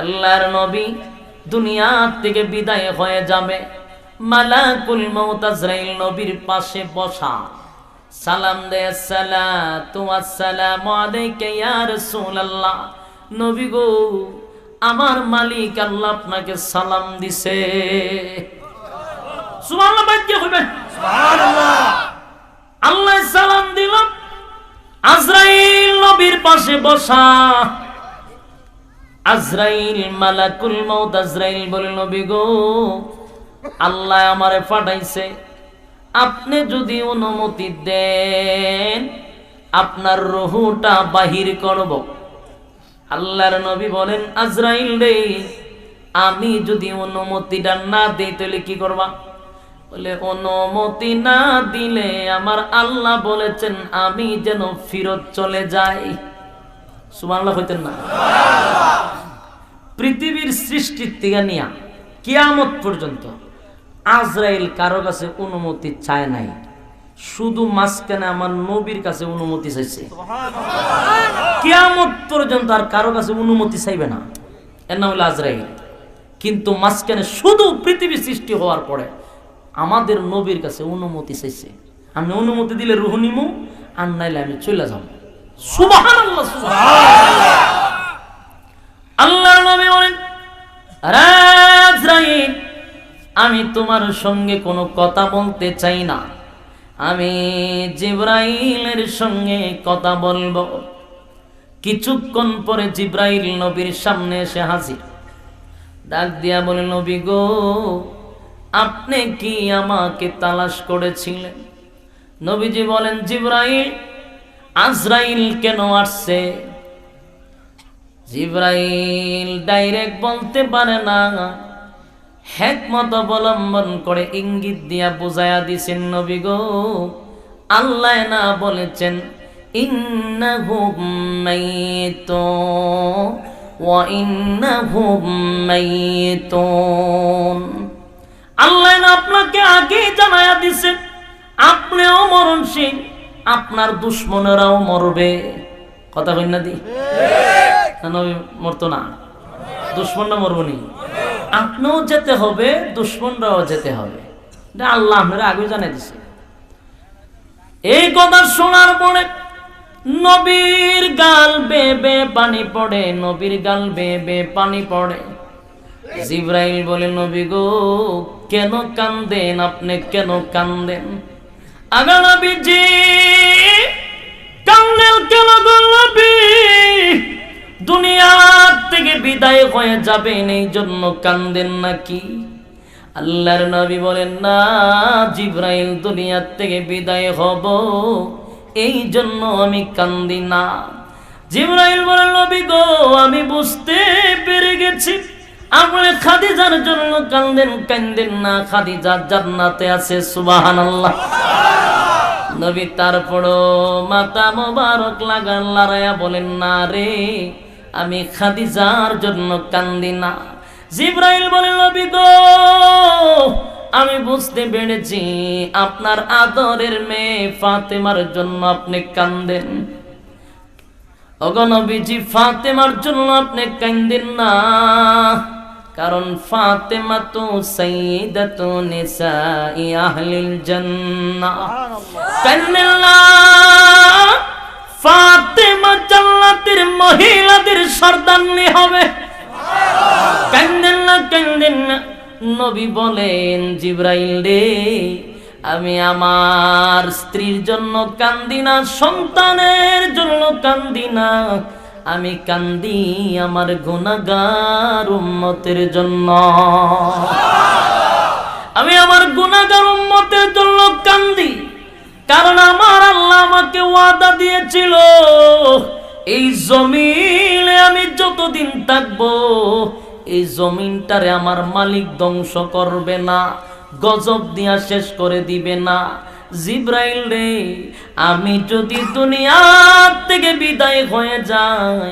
আল্লাহর নবী দুনিয়া থেকে বিদায় হয়ে যাবে। মালাকুল মউত আজরাইল নবীর পাশে বসা। সালাম দে আসসালামু আলাইকা ইয়া রাসূলুল্লাহ। নবী গো আমার মালিক আল্লাহ আপনাকে সালাম দিছে। সুবহানাল্লাহ বাক্য হইবেন। আল্লাহ সালাম দিল আজরাইল নবীর পাশে বসা। আজরাইল মালাকুল মউত, আজরাইল বলে, নবী গো, আল্লাহ আমারে পাঠাইছে। আপনি যদি অনুমতি দেন, আপনার রহুটা বাহির করব। আল্লাহর নবী বলেন, আজরাইল রে, আমি যদি অনুমতিটা না দেই, তাহলে কি করবা? বলে, অনুমতি না দিলে আমার আল্লাহ বলেছেন, আমি যেন ফিরত চলে যাই। সুমানলা হইতেন না। পৃথিবীর সৃষ্টির থেকে নিয়া কিয়ামত পর্যন্ত আজরাইল কারও কাছে অনুমতি চায় নাই। শুধু মাঝখানে আমার নবীর কাছে অনুমতি চাইছে। কিয়ামত পর্যন্ত আর কারও কাছে অনুমতি চাইবে না। এর নাম হলো আজরাইল। কিন্তু মাঝখানে শুধু পৃথিবী সৃষ্টি হওয়ার পরে আমাদের নবীর কাছে অনুমতি চাইছে। আমি অনুমতি দিলে রুহ নিমু আর নাইলে আমি চলে যাব। বলেন আমি তোমার সঙ্গে কোনো কথা বলতে চাই না। আমি জিব্রাইলের সঙ্গে কথা বলব। কিছুক্ষণ পরে জিব্রাইল নবীর সামনে এসে হাজির। ডাক দিয়া বলে, নবী গো, আপনি কি আমাকে তালাশ করেছিলেন? নবীজি বলেন, জিব্রাইল আজরাইল কেন আসছে? জিব্রাইল ডাইরেক্ট বলতে পারে না। হেকমত অবলম্বন করে ইঙ্গিত দিয়া বুঝায়া দিছেন নবী গো। আল্লাহ না বলেছেন ওয়া আল্লাহ আপনাকে আগে জানায়া দিছে আপনিও মরণশীল। আপনার দুশ্মনেরাও মরবে। কথা কই না দি? মরতো না। দুশ্মনরা মরবনি আপনিও যেতে হবে দুশ্মনরাও যেতে হবে। এটা আল্লাহ আপনারা আগে জানাই দিছে। এই কথা শোনার পরে নবীর গাল বে বে পানি পড়ে নবীর গাল বে বে পানি পড়ে। জিব্রাইল বলে নবী গো কেন কান্দেন? আপনি কেন কান্দেন? আগা নবীজি কান্দেন কেন নবী দুনিয়ার থেকে বিদায় হয়ে যাবেন এই জন্য কান্দেন নাকি? আল্লাহর নবী বলেন, না, জিব্রাইল দুনিয়ার থেকে বিদায় হব, এই জন্য আমি কান্দি না। জিব্রাইল বলেন নবী গো, আমি বুঝতে পেরে গেছি। আপনি খাদিজার জন্য কান্দেন কান্দেন না, খাদিজা জান্নাতে আছে, সুবহানাল্লাহ। নবী তারপরও মাতা মোবারক লাগান লড়াইয়া বলেন, না রে, আমি খাদিজার জন্য কান্দি না। জিব্রাইল বলেন নবী গো, আমি বুঝতে পেরেছি আপনার আদরের মেয়ে ফাতেমার জন্য আপনি কান্দেন। অগনবীজি ফাতেমার জন্য আপনি কান্দেন না। কারণ ফাতেমা তো সৈয়দাতু নিসাই আহলিল জান্নাহ। ফাতেমা জান্নাতের মহিলাদের সর্দান্নি হবে। নবী বলেন জিব্রাইল রে আমি আমার স্ত্রীর জন্য কান্দি না সন্তানের জন্য কান্দি না। আমি কান্দি আমার গুণাগার উম্মতের জন্য। আমি আমার গুণাগার উম্মতের জন্য কান্দি, কারণ আমার আল্লাহ আমাকে ওয়াদা দিয়েছিল, এই জমিনে আমি যতদিন থাকব, এই জমিনটারে আমার মালিক ধ্বংস করবে না, গজব দিয়া শেষ করে দিবে না। জিব্রাইল রে, আমি যদি দুনিয়া থেকে বিদায় হয়ে যাই,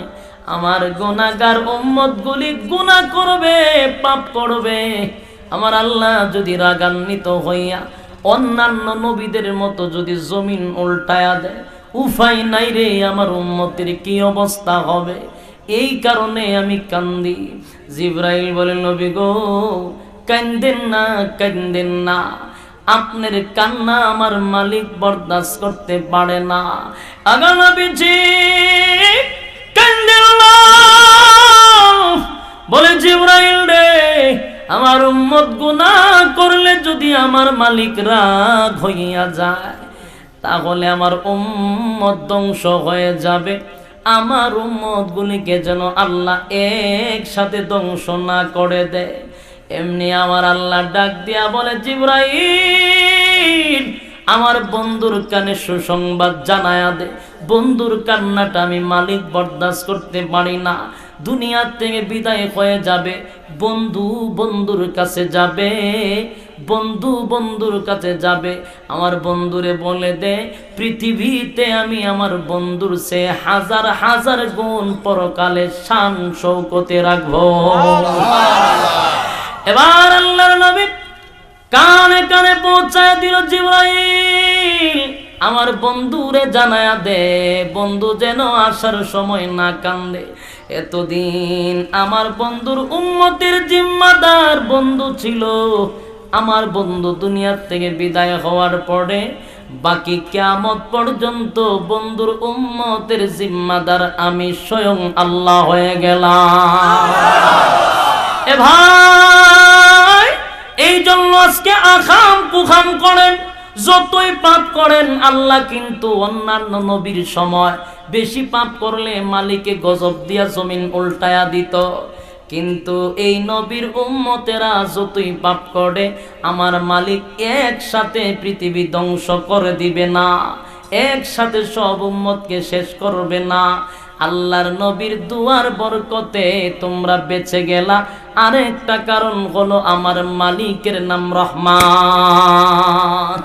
আমার গুনাহগার উম্মত গুলি গুনাহ করবে, পাপ করবে। আমার আল্লাহ যদি রাগান্বিত হইয়া অন্যান্য নবীদের মতো যদি জমিন উল্টায়া দেয়, উফাই নাই রে, আমার উম্মতের কি অবস্থা হবে? এই কারণে আমি কান্দি। জিব্রাইল বলে, নবী গো, কান্দেন না কান্দেন না। আপনার কান্না আমার মালিক বরদাস্ত করতে পারে না। আগানবীজি কান্দেন না। বলে জিব্রাইল রে, আমার উম্মত গুনাহ করলে যদি আমার মালিক রাগ হইয়া যায়, তাহলে আমার উম্মত ধ্বংস হয়ে যাবে। আমার উম্মত গুলিকে যেন আল্লাহ একসাথে ধ্বংস না করে দেয়। এমনি আমার আল্লাহ ডাক দিয়া বলে, জিব্রাইল, আমার বন্ধুর কানে সুসংবাদ জানায়া দে। বন্ধুর কান্নাটা আমি মালিক বরদাস্ত করতে পারি না। দুনিয়ার থেকে বিদায় হয়ে যাবে। বন্ধু বন্ধুর কাছে যাবে। বন্ধু বন্ধুর কাছে যাবে। আমার বন্ধুরে বলে দে, পৃথিবীতে আমি আমার বন্ধুর সে হাজার হাজার গুণ পরকালে শান শৌকতে রাখব। এবার আল্লাহর নবী কানে কানে পৌঁছায় দিল জিব্রাইল, আমার বন্ধুরে জানায়া দে, বন্ধু যেন আসার সময় না কান্দে। এতদিন আমার বন্ধুর উম্মতের জিম্মাদার বন্ধু ছিল। আমার বন্ধু দুনিয়ার থেকে বিদায় হওয়ার পরে বাকি কিয়ামত পর্যন্ত বন্ধুর উম্মতের জিম্মাদার আমি স্বয়ং আল্লাহ হয়ে গেলাম। এ ভাই আজকে আখাম কুখাম করেন, যতই পাপ করেন, আল্লাহ কিন্তু অন্যান্য নবীর সময় বেশি পাপ করলে মালিকে গজব দিয়া জমিন উল্টায়া দিত। কিন্তু এই নবীর উম্মতেরা যতই পাপ করে, আমার মালিক একসাথে পৃথিবী ধ্বংস করে দিবে না, একসাথে সব উম্মতকে শেষ করবে না। আল্লাহর নবীর দুয়ার বরকতে তোমরা বেঁচে গেলা। আরেকটা কারণ হলো আমার মালিকের নাম রহমান।